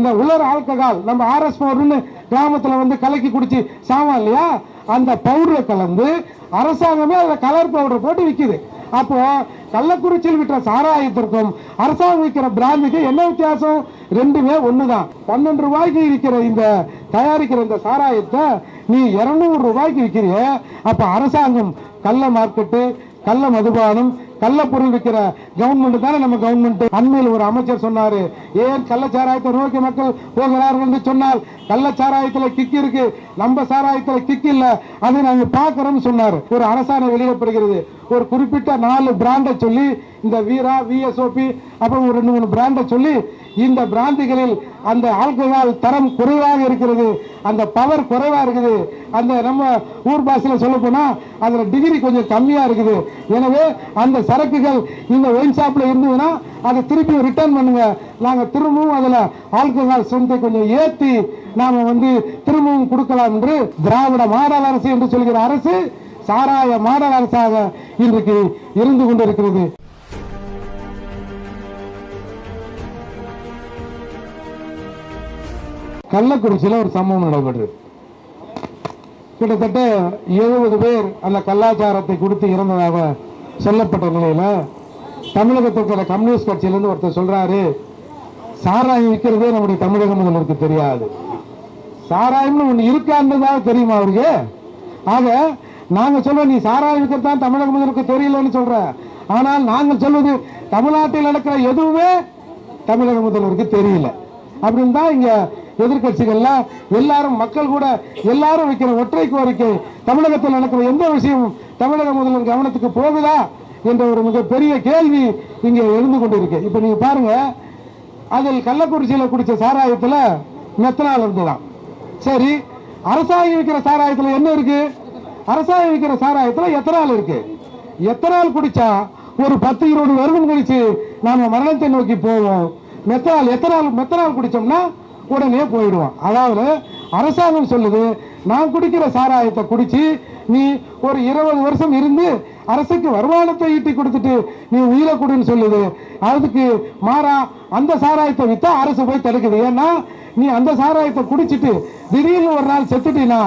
இந்த உலர் ஆல்கஹால் நம்ம ஆர்எஸ் பவுடர்னு கிராமத்தில் வந்து கலக்கி குடிச்சு சாமான் இல்லையா? அந்த பவுடரை கலந்து அரசாங்கமே அதில் கலர் பவுடர் போட்டு விற்கிது அப்போ கள்ளக்குறிச்சியில் விற்ற சாராயத்திற்கும் அரசாங்கம் விற்கிற பிராண்டுக்கு என்ன வித்தியாசம்? ரெண்டுமே ஒன்று தான் பன்னெண்டு ரூபாய்க்கு விற்கிற இந்த தயாரிக்கிற இந்த சாராயத்தை நீ இருநூறு ரூபாய்க்கு விற்கிறிய அப்போ அரசாங்கம் கள்ள மார்க்கெட்டு கள்ள மதுபானம் கள்ள பொருள் விற்கிற கவர்மெண்ட் தானே நம்ம கவர்மெண்ட் அண்மையில் ஒரு அமைச்சர் சொன்னாரு ஏன் கள்ளச்சாராயத்தை நோக்கி மக்கள் போகிறார்கள்? என்று சொன்னால் கள்ளச்சாராயத்துல கிக் இருக்கு நம்ம சாராயத்துல கிக் இல்ல. அதை நாங்க பார்க்கிறோம்னு சொன்னார். ஒரு அரசாணை வெளியிடப்படுகிறது. ஒரு குறிப்பிட்ட நாலு பிராண்டை சொல்லி இந்த வீரா விஎஸ்ஓபி அப்புறம் ஒரு ரெண்டு மூணு பிராண்டை சொல்லி இந்த பிராந்திகளில் அந்த ஆல்கஹால் தரம் குறைவாக இருக்கிறது அந்த பவர் குறைவாக இருக்குது. அந்த நம்ம ஊர் பாசையில் சொல்ல போனால் அதில் டிகிரி கொஞ்சம் கம்மியாக இருக்குது. எனவே அந்த சரக்குகள் இந்த ஒயின் ஷாப்பில் இருந்ததுன்னா அதை திருப்பி ரிட்டர்ன் பண்ணுங்கள் நாங்கள் திரும்பவும் அதில் ஆல்கஹால் சொந்தை கொஞ்சம் ஏற்றி நாம் வந்து திரும்பவும் கொடுக்கலாம் என்று திராவிட மாடல் அரசு என்று சொல்கிற அரசு சாராய மாடல் அரசாக இன்றைக்கு இருந்து கொண்டிருக்கிறது. கள்ளக்குறிச்சியில் ஒரு சம்பவம் நடைபெற்றது கிட்டத்தட்ட எழுபது பேர் அந்த கலாச்சாரத்தை கொடுத்து இறந்ததாக சொல்லப்பட்ட நிலையில தமிழகத்தில் இருக்கிற கம்யூனிஸ்ட் கட்சியிலேருந்து ஒருத்தர் சொல்றாரு சாராயம் விற்கிறதே நம்முடைய தமிழக முதல்வருக்கு தெரியாது. சாராயம்னு ஒண்ணு இருக்கான்றதாக தெரியுமா அவருக்கு? ஆக நாங்கள் சொல்றோம் நீ சாராயம் விற்கிறதான் தமிழக முதல்வருக்கு தெரியலன்னு சொல்கிற ஆனால் நாங்கள் சொல்வது தமிழ்நாட்டில் நடக்கிற எதுவுமே தமிழக முதல்வருக்கு தெரியல. அப்படின்னு தான் இங்கே எதிர்கட்சிகள்லாம் எல்லாரும் மக்கள் கூட எல்லாரும் வைக்கிற ஒற்றை கோரிக்கை தமிழகத்தில் நடக்கிற எந்த விஷயமும் தமிழக முதல்வர் கவனத்துக்கு போகுதா என்ற ஒரு மிகப்பெரிய கேள்வி இங்கே எழுந்து கொண்டிருக்கு. இப்போ நீங்கள் பாருங்க அதில் கள்ளக்குறிச்சியில் குடித்த சாராயத்தில் மெத்தனால் இருந்துதான். சரி அரசாங்கம் விற்கிற சாராயத்தில் என்ன இருக்கு? அரசாங்கம் விற்கிற சாராயத்தில் எத்தனால் இருக்கு. எத்தனால் குடிச்சா ஒரு பத்து இருபது வருடம் கழிச்சு நாம மரணத்தை நோக்கி போவோம். மெத்தனால் எத்தனால் மெத்தனால் குடிச்சோம்னா உடனே போயிடுவான். அதாவது அரசாங்கம் சொல்லுது நான் குடிக்கிற சாராயத்தை குடிச்சு நீ ஒரு இருபது வருஷம் இருந்து அரசுக்கு வருமானத்தை ஈட்டி கொடுத்துட்டு நீ உயிரை கொடுன்னு சொல்லுது. அதுக்கு மாறா அந்த சாராயத்தை வித்தா அரசு போய் தடுக்குது. ஏன்னா நீ அந்த சாராயத்தை குடிச்சிட்டு திடீர்னு ஒரு நாள் செத்துட்டீனா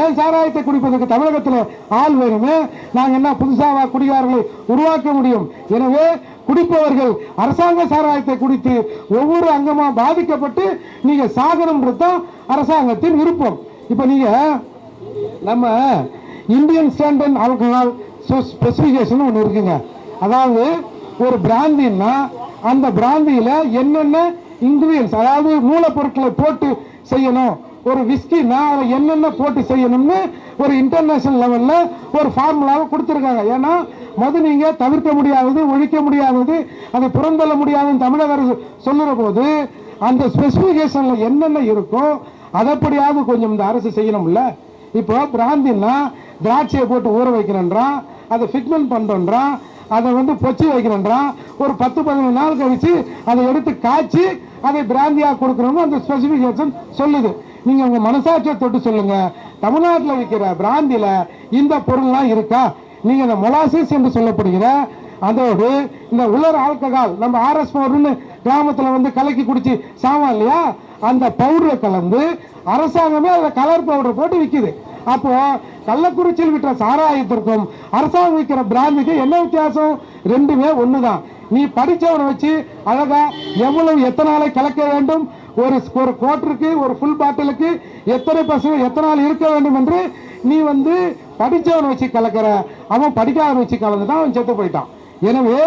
ஏன் சாராயத்தை குடிப்பதற்கு தமிழகத்தில் ஆள் வேணுமே? நாங்கள் என்ன புதுசாக குடிகாரர்களை உருவாக்க முடியும்? எனவே குடிப்பவர்கள் அரசாங்க சாராயத்தை குடித்து ஒவ்வொரு அங்கமாக பாதிக்கப்பட்டு நீங்க சாகணும்ன்றது தான் அரசாங்கத்தின் விருப்பம். இப்போ நீங்க நம்ம இந்தியன் ஸ்டாண்டர்ட் ஆல்கஹால் ஸ்பெசிஃபிகேஷன் ஒன்று இருக்குங்க. அதாவது ஒரு பிராந்தின்னா அந்த பிராந்தியில் என்னென்ன இன்க்ரீடியன்ஸ் அதாவது மூலப்பொருட்களை போட்டு செய்யணும். ஒரு விஸ்கின்னா அதில் என்னென்ன போட்டு செய்யணும்னு ஒரு இன்டர்நேஷனல் லெவலில் ஒரு ஃபார்முலாவை கொடுத்துருக்காங்க. ஏன்னா மது நீங்க தவிர்க்க முடியாதது ஒழிக்க முடியாதது அதை புறந்தள்ள முடியாதுன்னு தமிழக அரசு சொல்லுற போது அந்த ஸ்பெசிஃபிகேஷனில் என்னென்ன இருக்கோ அதப்படியாவது கொஞ்சம் இந்த அரசு செய்யணும்ல? இப்போ பிராந்தின்னா திராட்சையை போட்டு ஊற வைக்கிறேன்றான் அதை ஃபிக்மெண்ட் பண்ணுறோன்றான் அதை வந்து பொச்சி வைக்கிறேன்றான் ஒரு பத்து பதினஞ்சு நாள் கழிச்சு அதை எடுத்து காய்ச்சி அதை பிராந்தியாக கொடுக்குறோம்னு அந்த ஸ்பெசிஃபிகேஷன் சொல்லுது. நீங்க உங்க மனசாட்சியை தொட்டு சொல்லுங்க. தமிழ்நாட்டில் விற்கிற பிராந்தியில இந்த பொருள்லாம் இருக்கா? நீங்க இந்த மொலாசிஸ் என்று சொல்லப்படுகிற அதோடு இந்த உலர் ஆல்கஹால் நம்ம ஆர்எஸ் பவுடர்னு கிராமத்தில் வந்து கலக்கி குடிச்சு சாமான் இல்லையா? அந்த பவுடரை கலந்து அரசாங்கமே அதில் கலர் பவுடர் போட்டு விற்கிது அப்போ கள்ளக்குறிச்சியில் விற்ற சாராயத்திற்கும் அரசாங்கம் விற்கிற பிராண்டுக்கு என்ன வித்தியாசம்? ரெண்டுமே ஒன்று தான் நீ படிச்சவனை வச்சு அழகா எவ்வளவு எத்தனை நாளை கலக்க வேண்டும்? ஒரு ஒரு குவார்டருக்கு ஒரு ஃபுல் பாட்டிலுக்கு எத்தனை பசங்க எத்தனை நாள் இருக்க வேண்டும் என்று நீ வந்து படிச்சவனை வச்சு கலக்கிற. அவன் படிக்காதவன் வச்சு கலந்துட்டான் அவன் செத்து போயிட்டான். எனவே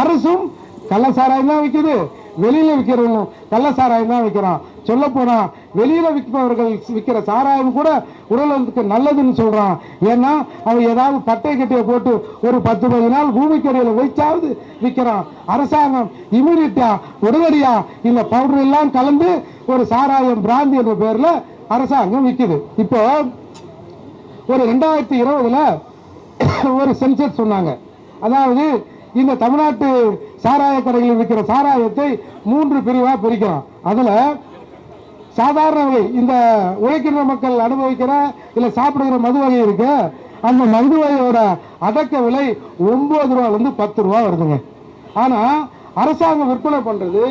அரசும் கள்ளசாராயம் தான் விற்குது வெளியில விற்கிறவங்க கள்ள சாராயம் தான் விற்கிறான் சொல்ல போனா வெளியில விற்பவர்கள் விற்கிற சாராயம் கூட உடலுக்கு நல்லதுன்னு சொல்றான். ஏன்னா அவன் ஏதாவது பட்டை கட்டிய போட்டு ஒரு பத்து பதினஞ்சு நாள் பூமிக்கடியில வைச்சாவது விற்கிறான் அரசாங்கம் இமீடியட்டா உடனடியா இந்த பவுடர் எல்லாம் கலந்து ஒரு சாராயம் பிராந்தி என்ற பேர்ல அரசாங்கம் விற்குது இப்போ ஒரு ரெண்டாயிரத்தி இருபதுல ஒரு சென்சர் சொன்னாங்க. அதாவது இந்த தமிழ்நாட்டு சாராய கடைகளில் விற்கிற சாராயத்தை மூன்று பிரிவாக பிரிக்கிறோம். அதில் சாதாரண வகை இந்த உழைக்கின்ற மக்கள் அனுபவிக்கிற இல்லை சாப்பிடுகிற மது வகை இருக்கு. அந்த மது வகையோட அடக்க விலை ஒன்பது ரூபாலேருந்து பத்து ரூபா வருதுங்க. ஆனால் அரசாங்கம் விற்பனை பண்ணுறது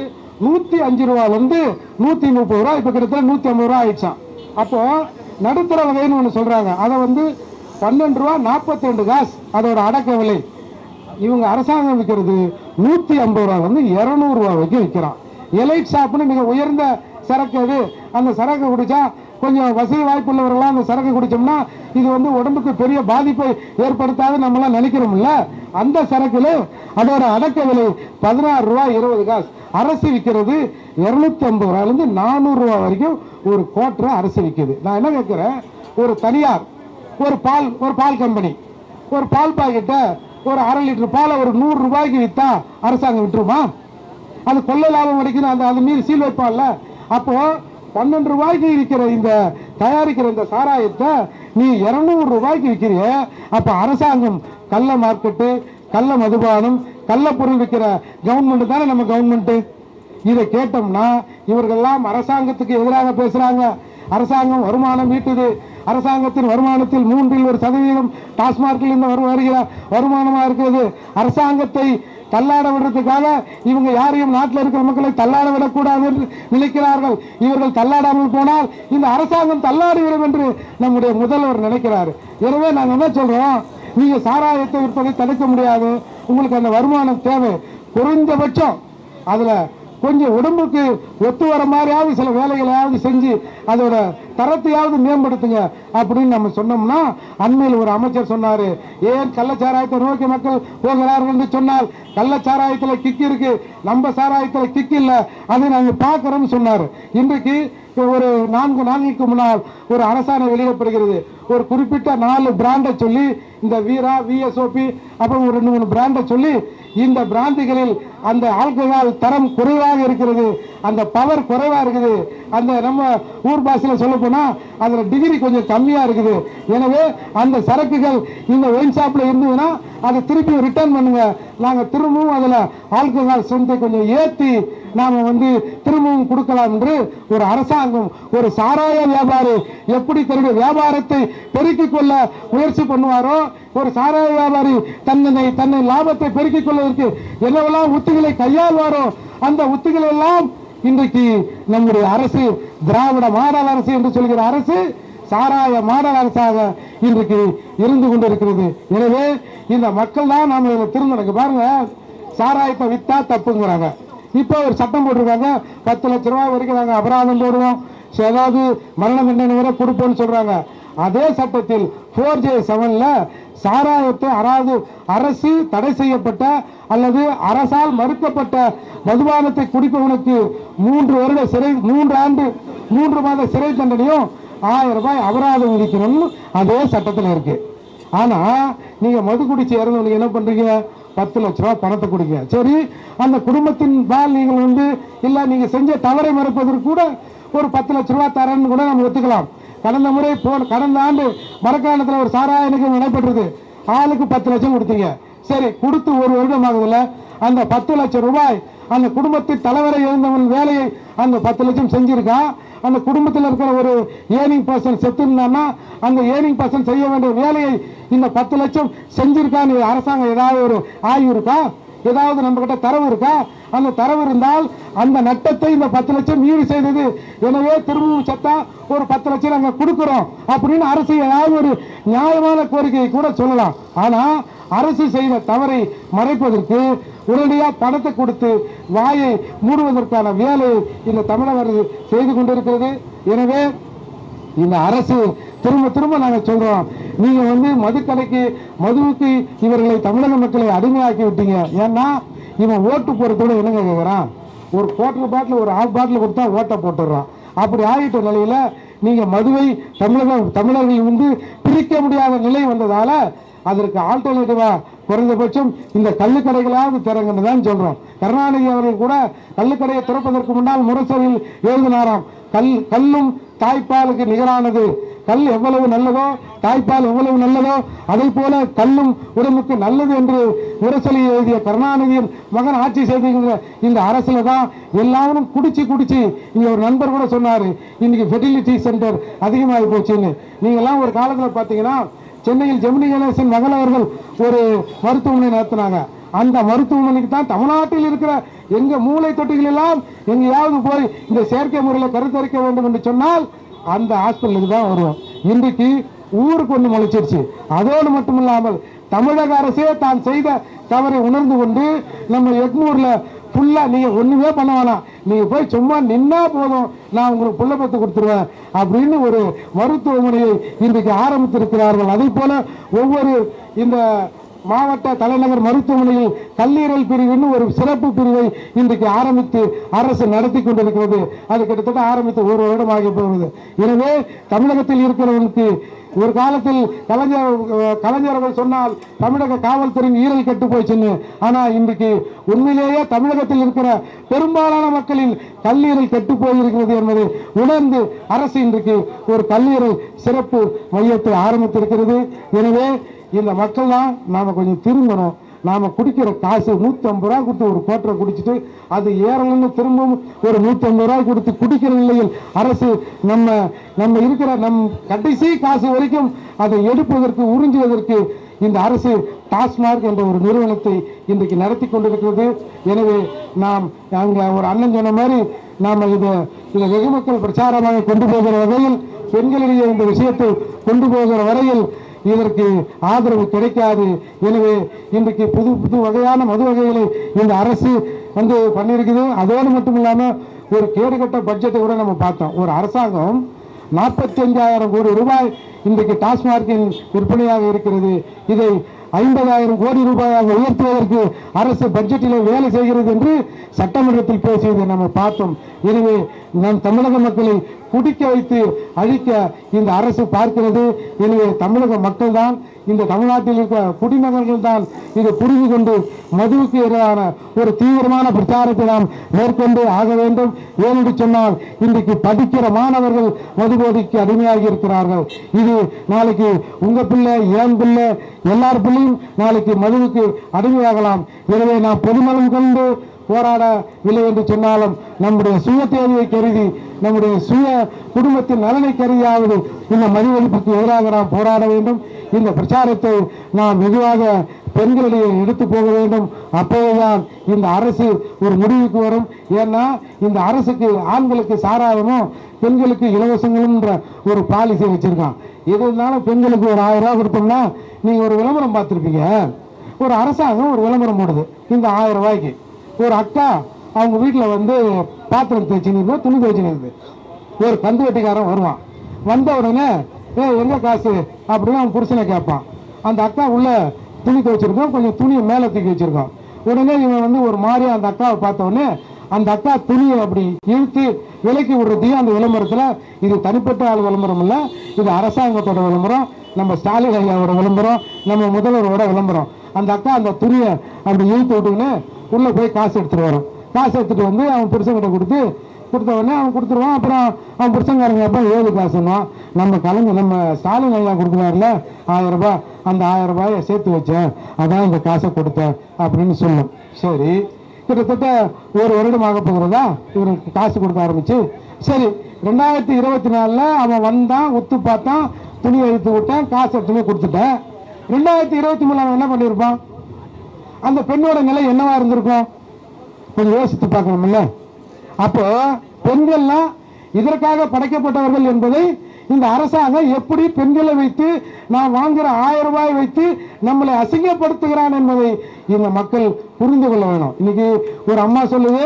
நூற்றி அஞ்சு ரூபாலேருந்து நூற்றி முப்பது ரூபா இப்போ கிட்டத்தட்ட நூற்றி ஐம்பது ரூபா ஆயிடுச்சான் அப்போது நடுத்தர வகைன்னு ஒன்று சொல்கிறாங்க அதை வந்து பன்னெண்டு ரூபா நாற்பத்தி ரெண்டு காசு அதோட அடக்க விலை. இவங்க அரசாங்கம் விற்கிறது நூத்தி ஐம்பது ரூபா வந்து இருநூறு ரூபா வரைக்கும் விற்கிறான் எலைட் ஷாப்னு மிக உயர்ந்த சரக்கு அது அந்த சரக்கு குடிச்சா கொஞ்சம் வசதி வாய்ப்புள்ளவர்களாம் அந்த சரக்கு குடிச்சோம்னா இது வந்து உடம்புக்கு பெரிய பாதிப்பை ஏற்படுத்தாது நம்மளாம் நினைக்கிறோம்ல? அந்த சரக்குல அதோட அடக்க விலை பதினாறு ரூபா இருபது காசு. அரசு விற்கிறது இருநூத்தி ஐம்பது ரூபாயில இருந்து நானூறு வரைக்கும் ஒரு கோட்டரை அரசு விற்கிது நான் என்ன கேட்கிறேன்? ஒரு தனியார் ஒரு பால் ஒரு பால் கம்பெனி ஒரு பால் பாக்கெட்டை ஒரு அரை லிட்டர் பாலை ஒரு நூறு ரூபாய்க்கு வித்தா அரசாங்கம் விட்டுருமா? அது கொள்ள லாபம் கிடைக்கணும் அந்த அது மீறி சீல் வைப்பான்ல. அப்போ பன்னெண்டு ரூபாய்க்கு விற்கிற இந்த தயாரிக்கிற இந்த சாராயத்தை நீ இருநூறு ரூபாய்க்கு விற்கிறிய அப்ப அரசாங்கம் கள்ள மார்க்கெட்டு கள்ள மதுபானம் கள்ள பொருள் விற்கிற கவர்மெண்ட் தானே நம்ம கவர்மெண்ட் இதை கேட்டோம்னா இவர்கள்லாம் அரசாங்கத்துக்கு எதிராக பேசுறாங்க. அரசாங்கம் வருமானம் ஈட்டுது. அரசாங்கத்தின் வருமானத்தில் மூன்றில் ஒரு சதவீதம் டாஸ்மார்க்கில் இருந்து வருகிற வருமானமாக இருக்கிறது. அரசாங்கத்தை தள்ளாட விடுறதுக்காக இவங்க யாரையும் நாட்டில் இருக்கிற மக்களை தள்ளாட விடக்கூடாது என்று நினைக்கிறார்கள். இவர்கள் தள்ளாடாமல் போனால் இந்த அரசாங்கம் தள்ளாடிவிடும் என்று நம்முடைய முதல்வர் நினைக்கிறார். எனவே நாங்கள் என்ன சொல்றோம்? நீங்க சாராயத்தை விற்பதை தடுக்க முடியாது. உங்களுக்கு அந்த வருமானம் தேவை. குறைந்தபட்சம் அதுல கொஞ்சம் உடம்புக்கு ஒத்து வர மாதிரியாவது சில வேலைகளையாவது செஞ்சு அதோட தரத்தையாவது மேம்படுத்துங்க அப்படின்னு நம்ம சொன்னோம்னா அண்மையில் ஒரு அமைச்சர் சொன்னார். ஏன் கள்ளச்சாராயத்தை நோக்கி மக்கள் போகிறார்கள் என்று சொன்னால் கள்ளச்சாராயத்தில் கிக்கு இருக்கு நம்ம சாராயத்தில் கிக்கு இல்லை அதை நாங்கள் பார்க்குறோம்னு சொன்னார். இன்றைக்கு ஒரு நான்கு நாட்களுக்கு முன்னால் ஒரு அரசாணை வெளியிடப்படுகிறது. ஒரு குறிப்பிட்ட நாலு பிராண்டை சொல்லி இந்த வீரா விஎஸ்ஓபி அப்புறம் ஒரு ரெண்டு மூணு பிராண்டை சொல்லி இந்த பிராந்திகளில் அந்த ஆல்கஹால் தரம் குறைவாக இருக்கிறது. அந்த பவர் குறைவாக இருக்குது. அந்த நம்ம ஊர் பாசையில் சொல்ல போனால் அதில் டிகிரி கொஞ்சம் கம்மியாக இருக்குது. எனவே அந்த சரக்குகள் இந்த ஒயின் ஷாப்பில் இருந்ததுன்னா அதை திருப்பி ரிட்டர்ன் பண்ணுங்க. நாங்கள் திரும்பவும் அதில் ஆல்கஹால் சொந்தை கொஞ்சம் ஏற்றி நாம வந்து திரும்பவும் கொடுக்கலாம் என்று ஒரு அரசாங்கம் ஒரு சாராய வியாபாரி எப்படி தன்னுடைய வியாபாரத்தை பெருக்கிக் கொள்ள முயற்சி பண்ணுவாரோ ஒரு சாராய வியாபாரி தன்னை தன்னை லாபத்தை பெருக்கிக் கொள்வதற்கு என்னவெல்லாம் உத்திகளை கையாள்வாரோ அந்த உத்திகள் எல்லாம் இன்றைக்கு நம்முடைய அரசு திராவிட மாடல் அரசு என்று சொல்கிற அரசு சாராய மாடல் அரசாக இன்றைக்கு இருந்து கொண்டிருக்கிறது. எனவே இந்த மக்கள் தான் நாம இதில் திருந்தனுக்கு பாருங்க சாராயத்தை வித்தா தப்புங்கிறாங்க. இப்போ ஒரு சட்டம் போட்டிருக்காங்க. பத்து லட்ச ரூபா வரைக்கும் நாங்கள் அபராதம் போடுவோம். ஏதாவது மரண தண்டனை வரை கொடுப்போம்னு சொல்கிறாங்க அதே சட்டத்தில் ஃபோர் ஜே செவனில் சாராயத்தை அதாவது அரசு தடை செய்யப்பட்ட அல்லது அரசால் மறுக்கப்பட்ட மதுபானத்தை குடிப்பவனுக்கு மூன்று வருட சிறை மூன்று ஆண்டு மூன்று மாத சிறை தண்டனையும் ஆயிரம் ரூபாய் அபராதம் விதிக்கணும்னு அதே சட்டத்தில் இருக்குது ஆனால் நீங்கள் மது குடிச்சு இறந்தவனுக்கு என்ன பண்ணுறீங்க பத்து லட்ச ரூபா பணத்தை கொடுங்க. சரி அந்த குடும்பத்தின் பால் நீங்கள் வந்து இல்லை நீங்கள் செஞ்ச தவறை மறுப்பதற்கு கூட ஒரு பத்து லட்ச ரூபா தரேன்னு கூட நம்ம ஒத்துக்கலாம். கடந்த முறை போன கடந்த ஆண்டு மரக்காணத்துல ஒரு சாராய நிகழ்வு நடைபெற்றது ஆளுக்கு பத்து லட்சம் கொடுத்தீங்க. சரி கொடுத்து ஒரு வருடம் ஆகுதுல அந்த பத்து லட்சம் ரூபாய் அந்த குடும்பத்தின் தலைவரை இருந்தவன் வேலையை அந்த பத்து லட்சம் செஞ்சிருக்கான் அந்த குடும்பத்தில் இருக்கிற ஒரு ஏர்னிங் பர்சன் செத்துருந்தான்னா அந்த ஏர்னிங் பர்சன் செய்ய வேண்டிய வேலையை இந்த பத்து லட்சம் செஞ்சிருக்கான்னு அரசாங்கம் ஏதாவது ஒரு ஆய்வு இருக்கா? ஏதாவது நம்ம கிட்ட தரவு இருக்கா? அந்த தரவு இருந்தால் அந்த நட்டத்தை இந்த பத்து லட்சம் ஈடு செய்தது. எனவே திரும்பவும் சத்தா ஒரு பத்து லட்சம் நாங்கள் கொடுக்குறோம் அப்படின்னு அரசு ஏதாவது ஒரு நியாயமான கோரிக்கையை கூட சொல்லலாம். ஆனால் அரசு செய்த தவறை மறைப்பதற்கு உடனடியாக பணத்தை கொடுத்து வாயை மூடுவதற்கான வேலையை இந்த தமிழக அரசு செய்து கொண்டிருக்கிறது. எனவே இந்த அரசு திரும்ப திரும்ப நாங்கள் சொல்கிறோம் நீங்கள் வந்து மதுக்கடைக்கு மதுவுக்கு இவர்களை தமிழக மக்களை அடிமையாக்கி விட்டீங்க. ஏன்னா இவன் ஓட்டு போறதோட என்னங்க கேட்குறான் ஒரு குவார்டர் பாட்டில் ஒரு ஆஃப் பாட்டில் கொடுத்தா ஓட்டை போட்டுடுறான். அப்படி ஆகிட்ட நிலையில் நீங்கள் மதுவை தமிழக தமிழர்கள் வந்து பிரிக்க முடியாத நிலை வந்ததால் அதற்கு ஆல்டர்னேட்டிவாக குறைந்தபட்சம் இந்த கள்ளுக்கடைகளாவது திறங்கன்னு தான் சொல்றோம். கருணாநிதி அவர்கள் கூட கள்ளுக்கடையை திறப்பதற்கு முன்னால் முரசரில் எழுதினாராம். கல் கல்லும் தாய்ப்பாலுக்கு நிகரானது. கல் எவ்வளவு நல்லதோ தாய்ப்பால் எவ்வளவு நல்லதோ அதை போல கல்லும் உடம்புக்கு நல்லது என்று முரசொலி எழுதிய கருணாநிதியின் மகன் ஆட்சி செய்திருக்கிற இந்த அரசுல தான் எல்லாரும் குடிச்சு குடிச்சு இங்க ஒரு நண்பர் கூட சொன்னாரு. இன்னைக்கு ஃபெர்டிலிட்டி சென்டர் அதிகமாகி போச்சுன்னு. நீங்க எல்லாம் ஒரு காலத்துல பாத்தீங்கன்னா சென்னையில் ஜெமினி கணேசன் மகள் அவர்கள் ஒரு மருத்துவமனை நடத்தினாங்க. அந்த மருத்துவமனைக்கு தான் தமிழ்நாட்டில் இருக்கிற எங்க மூளை தொட்டிகள் எல்லாம் எங்கேயாவது போய் இந்த செயற்கை முறையில் கருத்தரிக்க வேண்டும் என்று சொன்னால் அந்த ஹாஸ்பிட்டலுக்கு தான் வருவோம். இன்றைக்கு ஊருக்கு ஒன்று முளைச்சிருச்சு. அதோடு மட்டும் இல்லாமல் தமிழக அரசே தான் செய்த தவறை உணர்ந்து கொண்டு நம்ம எக்மூர்ல ஃபுல்லாக நீங்க ஒண்ணுமே பண்ண வேணாம். நீங்க போய் சும்மா நின்னா போதும். நான் உங்களுக்கு புள்ள பத்து கொடுத்துருவேன். அப்படின்னு ஒரு மருத்துவமனையை இன்றைக்கு ஆரம்பித்திருக்கிறார்கள். அதே போல ஒவ்வொரு இந்த மாவட்ட தலைநகர் மருத்துவமனையில் கல்லீரல் பிரிவுன்னு ஒரு சிறப்பு பிரிவை இன்றைக்கு ஆரம்பித்து அரசு நடத்தி கொண்டிருக்கிறது. அது கிட்டத்தட்ட ஆரம்பித்து ஒரு வருடம் ஆகி போகிறது. எனவே தமிழகத்தில் இருக்கிறவர்களுக்கு ஒரு காலத்தில் கலைஞர் கலைஞர்கள் சொன்னால் தமிழக காவல்துறையின் ஈரல் கெட்டு போச்சுன்னு. ஆனால் இன்றைக்கு உண்மையிலேயே தமிழகத்தில் இருக்கிற பெரும்பாலான மக்களின் கல்லீரல் கெட்டு போயிருக்கிறது என்பதை உணர்ந்து அரசு இன்றைக்கு ஒரு கல்லீரல் சிறப்பு மையத்தை ஆரம்பித்திருக்கிறது. எனவே இந்த மக்கள் தான் நாம கொஞ்சம் திரும்பணும். நாம குடிக்கிற காசு நூத்தி ஐம்பது கொடுத்து ஒரு கோட்டரை குடிச்சிட்டு அது ஏறலன்னு திரும்பவும் ஒரு நூத்தி ஐம்பது ரூபாய் கொடுத்து குடிக்கிற நிலையில் அரசு நம்ம நம்ம இருக்கிற நம் கடைசி காசு வரைக்கும் அதை எடுப்பதற்கு உறிஞ்சுவதற்கு இந்த அரசு டாஸ்மார்க் என்ற ஒரு நிறுவனத்தை இன்றைக்கு நடத்தி கொண்டிருக்கிறது. எனவே நாம் அங்கே ஒரு அண்ணன் சொன்ன மாதிரி நாம் இதை இதை வெகுமக்கள் பிரச்சாரமாக கொண்டு போகிற வகையில் பெண்களிடையே இந்த விஷயத்தை கொண்டு போகிற வரையில் இதற்கு ஆதரவு கிடைக்காது. எனவே இன்றைக்கு புது புது வகையான மது வகைகளை இந்த அரசு வந்து பண்ணியிருக்குது. அதோடு மட்டும் இல்லாம ஒரு கேடுகட்ட பட்ஜெட்டை கூட நம்ம பார்த்தோம். ஒரு அரசாங்கம் நாற்பத்தி அஞ்சாயிரம் கோடி ரூபாய் இன்றைக்கு டாஸ்மார்க்கின் விற்பனையாக இருக்கிறது. இதை ஐம்பதாயிரம் கோடி ரூபாயாக உயர்த்துவதற்கு அரசு பட்ஜெட்டில் வேலை செய்கிறது என்று சட்டமன்றத்தில் பேசியதை நம்ம பார்த்தோம். எனவே நம் தமிழக மக்களை குடிக்க வைத்து அழிக்க இந்த அரசு பார்க்கிறது. எனவே தமிழக மக்கள் தான் இந்த தமிழ்நாட்டில் இருக்கிற குடிமகன்கள் தான் இதை புரிந்து கொண்டு மதுவுக்கு எதிரான ஒரு தீவிரமான பிரச்சாரத்தை நாம் மேற்கொண்டு ஆக வேண்டும். ஏனென்று சொன்னால் இன்றைக்கு படிக்கிற மாணவர்கள் மதுபோதைக்கு அடிமையாகி இருக்கிறார்கள். இது நாளைக்கு உங்க பிள்ளை ஏன் பிள்ளை எல்லார் பிள்ளையும் நாளைக்கு மதுவுக்கு அடிமையாகலாம். எனவே நாம் பொதுமலம் கொண்டு போராடவில்லை என்று சொன்னாலும் நம்முடைய சுய தேவையை கருதி நம்முடைய சுய குடும்பத்தின் நலனை கருதியாவது இந்த மது ஒழிப்புக்கு எதிராக நாம் போராட வேண்டும். இந்த பிரச்சாரத்தை நாம் மெதுவாக பெண்களிடையே எடுத்து போக வேண்டும். அப்போதுதான் இந்த அரசு ஒரு முடிவுக்கு வரும். ஏன்னா இந்த அரசுக்கு ஆண்களுக்கு சாராயமும் பெண்களுக்கு இலவசங்களும்ன்ற ஒரு பாலிசி வச்சிருக்கான். எது இருந்தாலும் பெண்களுக்கு ஒரு ஆயிரம் ரூபாய் கொடுத்தோம்னா நீங்கள் ஒரு விளம்பரம் பார்த்துருப்பீங்க. ஒரு அரசாங்கம் ஒரு விளம்பரம் போடுது. இந்த ஆயிரம் ரூபாய்க்கு. ஒரு அக்கா அவங்க வீட்டில் வந்து பாத்திரம் தேய்ச்சின்னு துணி தேய்ச்சின்னு ஒரு கந்து வெட்டிக்காரன் வருவான். வந்த உடனே ஏ எங்கே காசு? அப்படின்னு அவன் புருஷனை கேட்பான். அந்த அக்கா உள்ள துணி துவைச்சிருக்கோம் கொஞ்சம் துணியை மேலே தூக்கி வச்சுருக்கோம். உடனே இவன் வந்து ஒரு மாதிரியா அந்த அக்காவை பார்த்தோடனே அந்த அக்கா துணியை அப்படி இழுத்து விலைக்கு விடுறதையும் அந்த விளம்பரத்தில் இது தனிப்பட்ட ஆள் விளம்பரம் இல்லை இது அரசாங்கத்தோட விளம்பரம் நம்ம ஸ்டாலின் ஐயாவோட விளம்பரம் நம்ம முதல்வரோட விளம்பரம். அந்த அக்கா அந்த துணியை அப்படி இழுத்து விட்டுக்கின்னு உள்ளே போய் காசு எடுத்துகிட்டு வரும். காசு எடுத்துகிட்டு வந்து அவன் புருஷன்கிட்ட கொடுத்து கொடுத்த உடனே அவன் கொடுத்துருவான். அப்புறம் அவன் புருஷங்காரங்க அப்போ ஏழு காசுன்னா நம்ம கலைஞர் நம்ம ஸ்டாலின் ஐயா கொடுக்குறாருல ஆயிரம் ரூபாய் அந்த ஆயிரம் ரூபாயை சேர்த்து வச்சேன். அதான் இந்த காசை கொடுத்தேன் அப்படின்னு சொல்லும். சரி. கிட்டத்தட்ட ஒரு வருடம் ஆக போகிறதா? இவருக்கு காசு கொடுக்க ஆரம்பிச்சு. சரி. ரெண்டாயிரத்தி இருபத்தி நாலில் அவன் வந்தான் ஒத்து பார்த்தான் துணி எழுத்து விட்டேன் காசு எடுத்துமே கொடுத்துட்டேன். ரெண்டாயிரத்தி இருபத்தி மூணு அவன் என்ன பண்ணியிருப்பான்? அந்த பெண்ணோட நிலை என்னவா இருந்திருக்கும்? கொஞ்சம் யோசித்து பார்க்கணும்ல? அப்போ பெண்கள்லாம் இதற்காக படைக்கப்பட்டவர்கள் என்பதை இந்த அரசாங்கம் எப்படி பெண்களை வைத்து நான் வாங்குற ஆயிரம் ரூபாய் வைத்து நம்மளை அசிங்கப்படுத்துகிறான் என்பதை இந்த மக்கள் புரிந்து கொள்ள வேணும். இன்னைக்கு ஒரு அம்மா சொல்லுது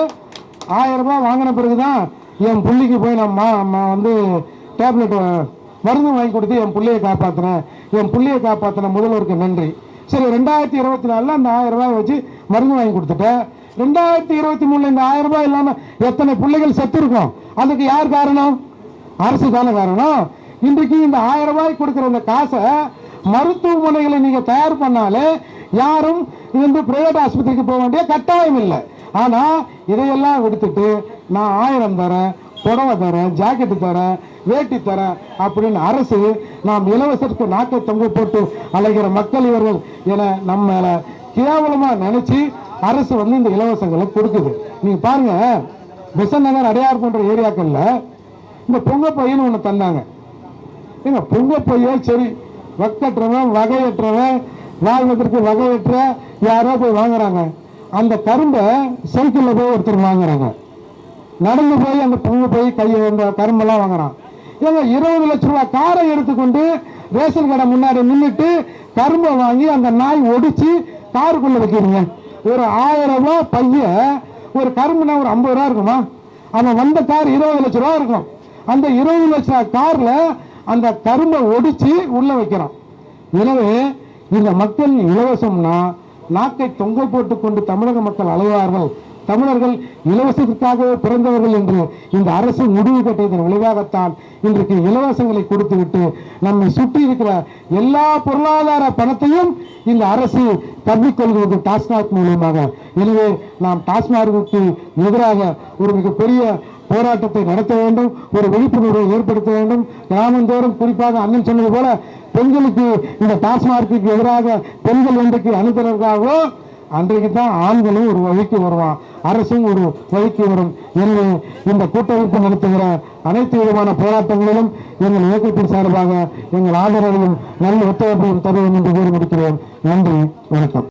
ஆயிரம் ரூபாய் வாங்கின பிறகுதான் என் புள்ளிக்கு போய் நான் வந்து டேப்லெட் மருந்து வாங்கி கொடுத்து என் புள்ளையை காப்பாற்றினேன் என் பிள்ளையை காப்பாற்றின முதல்வருக்கு நன்றி. சரி ரெண்டாயிரத்தி இருபத்தி நாலுல அந்த ஆயிரம் ரூபாய் வச்சு மருந்து வாங்கி கொடுத்துட்டேன். ரெண்டாயிரத்தி இருபத்தி மூணுல இந்த ஆயிரம் ரூபாய் இல்லாம எத்தனை பிள்ளைகள் செத்து இருக்கும்? அதுக்கு யார் காரணம்? அரசு தானே காரணம். இன்றைக்கு இந்த ஆயிரம் ரூபாய் கொடுக்கிற இந்த காசை மருத்துவமனைகளை நீங்க தயார் பண்ணாலே யாரும் வந்து பிரைவேட் ஆஸ்பத்திரிக்கு போக வேண்டிய கட்டாயம் இல்லை. ஆனா இதையெல்லாம் விடுத்துட்டு நான் ஆயிரம் தரேன். புடவை தரேன் ஜாக்கெட்டு தரேன் வேட்டி தரேன் அப்படின்னு அரசு நாம் இலவசத்துக்கு நாட்டை தொங்க போட்டு அலைகிற மக்கள் இவர்கள் என நம்ம கேவலமாக நினச்சி நினைச்சு அரசு வந்து இந்த இலவசங்களை கொடுக்குது. நீங்க பாருங்க பெசன் நகர் அடையார் போன்ற ஏரியாக்கள்ல இந்த பொங்க பையன் ஒன்று தந்தாங்க. ஏங்க பொங்க பையன் சரி வக்கற்றவன் வகையற்றவன் வாழ்வதற்கு வகையற்ற யாரோ போய் வாங்குறாங்க. அந்த கரும்பை சைக்கிளில் போய் ஒருத்தர் வாங்குறாங்க. நடந்து போய் அந்த பூ போய் கையை அந்த கரும்பெல்லாம் வாங்குறான். ஏங்க இருபது லட்ச ரூபா காரை எடுத்துக்கொண்டு ரேஷன் கடை முன்னாடி நின்றுட்டு கரும்பை வாங்கி அந்த நாய் ஒடிச்சு காருக்குள்ளே வைக்கிறீங்க. ஒரு ஆயிரம் ரூபா பையன் ஒரு கரும்புனா ஒரு ஐம்பது ரூபா இருக்குமா? அவன் வந்த கார் இருபது லட்ச ரூபா இருக்கும். அந்த இருபது லட்ச ரூபா காரில் அந்த கரும்பை ஒடிச்சு உள்ளே வைக்கிறான். எனவே இந்த மக்கள் இலவசம்னா நாக்கை தொங்க போட்டுக்கொண்டு தமிழக மக்கள் அலைவார்கள். தமிழர்கள் இலவசத்திற்காகவே பிறந்தவர்கள் என்று இந்த அரசு முடிவு கட்டியதன் விளைவாகத்தான் இன்றைக்கு இலவசங்களை கொடுத்துவிட்டு நம்மை சுற்றி இருக்கிற எல்லா பொருளாதார பணத்தையும் இந்த அரசு கவ்விக்கொள்கிறது டாஸ்மாக் மூலியமாக எனவே நாம் டாஸ்மாகுக்கு எதிராக ஒரு மிகப்பெரிய போராட்டத்தை நடத்த வேண்டும் ஒரு விழிப்புணர்வை ஏற்படுத்த வேண்டும். கிராமந்தோறும் குறிப்பாக அண்ணன் சொன்னது போல பெண்களுக்கு இந்த டாஸ்மாகுக்கு எதிராக பெண்கள் இன்றைக்கு அனுப்பினர்களாகவோ அன்றைக்கு தான் ஆண்களும் ஒரு வழிக்கு வருவான். அரசும் ஒரு வழிக்கு வரும். எனவே இந்த கூட்டமைப்பு நடத்துகிற அனைத்து விதமான போராட்டங்களிலும் எங்கள் இயக்கத்தின் சார்பாக எங்கள் ஆதரவையும் நல்ல ஒத்துழைப்பையும் தருவோம் என்று கூறி முடிக்கிறேன். நன்றி வணக்கம்.